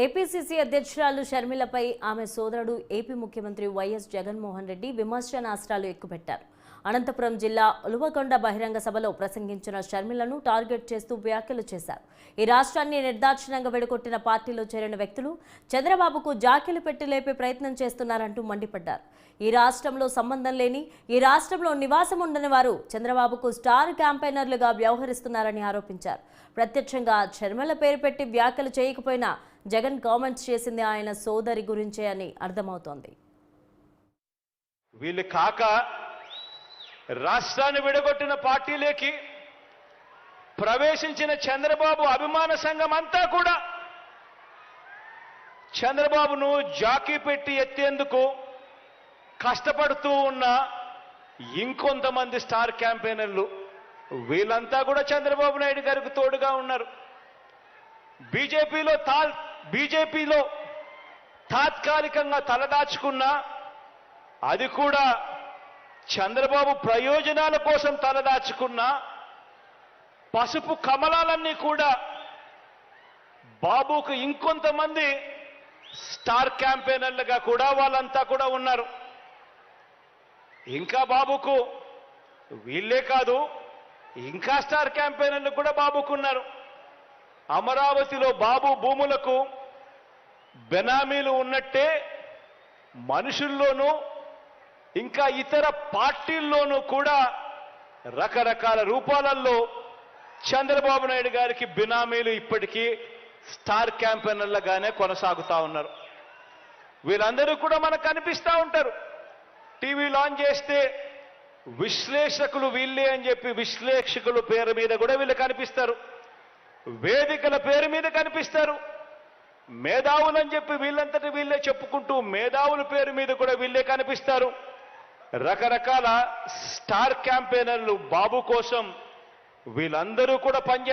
APCC అధ్యక్షురాలు షర్మిలపై ఆమె సోదరుడు ఏపీ ముఖ్యమంత్రి వైఎస్ జగన్మోహన్ రెడ్డి విమర్శనాస్త్రాలు ఎక్కుపెట్టారు. అనంతపురం జిల్లా ఉలువకొండ బహిరంగ సభలో ప్రసంగించిన షర్మిలను టార్గెట్ చేస్తూ వ్యాఖ్యలు చేశారు. ఈ రాష్ట్రాన్ని నిర్దాక్షిణ్యంగా విడగొట్టిన పార్టీలో చేరిన వ్యక్తులు చంద్రబాబుకు జాకిలు పెట్టి లేపే ప్రయత్నం చేస్తున్నారంటూ మండిపడ్డారు. ఈ రాష్ట్రంలో సంబంధం లేని ఈ రాష్ట్రంలో నివాసం ఉండని వారు చంద్రబాబుకు స్టార్ క్యాంపెయినర్లుగా వ్యవహరిస్తున్నారని ఆరోపించారు. ప్రత్యక్షంగా షర్మిల పేరు పెట్టి వ్యాఖ్యలు చేయకపోయినా జగన్ కామెంట్స్ చేసింది ఆయన సోదరి గురించే అని అర్థమవుతోంది. వీళ్ళు కాక రాష్ట్రాన్ని విడగొట్టిన పార్టీలేకి ప్రవేశించిన చంద్రబాబు అభిమాన సంఘం అంతా కూడా చంద్రబాబును జాకీ పెట్టి ఎత్తేందుకు కష్టపడుతూ ఉన్న ఇంకొంతమంది స్టార్ క్యాంపెయినర్లు వీళ్ళంతా కూడా చంద్రబాబు నాయుడు గారికి తోడుగా ఉన్నారు. బీజేపీలో తా బీజేపీలో తాత్కాలికంగా తలదాచుకున్న అది కూడా చంద్రబాబు ప్రయోజనాల కోసం తలదాచుకున్న పసుపు కమలాలన్నీ కూడా బాబుకు ఇంకొంతమంది స్టార్ క్యాంపెయినర్లుగా కూడా వాళ్ళంతా కూడా ఉన్నారు. ఇంకా బాబుకు వీళ్ళే కాదు ఇంకా స్టార్ క్యాంపెయినర్లు కూడా బాబుకున్నారు అమరావతిలో బాబు భూములకు బెనామీలు ఉన్నట్టే మనుషుల్లోనూ ఇంకా ఇతర పార్టీల్లోనూ కూడా రకరకాల రూపాలలో చంద్రబాబు నాయుడు గారికి బినామీలు ఇప్పటికీ స్టార్ క్యాంపెయినర్లుగానే కొనసాగుతా ఉన్నారు. వీళ్ళందరూ కూడా మనకు కనిపిస్తూ ఉంటారు. టీవీ లాంచ్ చేస్తే విశ్లేషకులు వీళ్ళే అని చెప్పి విశ్లేషకుల పేరు మీద కూడా వీళ్ళు కనిపిస్తారు. వేదికల పేరు మీద కనిపిస్తారు. మేధావులని చెప్పి వీళ్ళంతటి వీళ్ళే చెప్పుకుంటూ మేధావుల పేరు మీద కూడా వీళ్ళే కనిపిస్తారు. రకరకాల స్టార్ క్యాంపెయినర్లు బాబు కోసం వీళ్ళందరూ కూడా పనిచేస్తారు.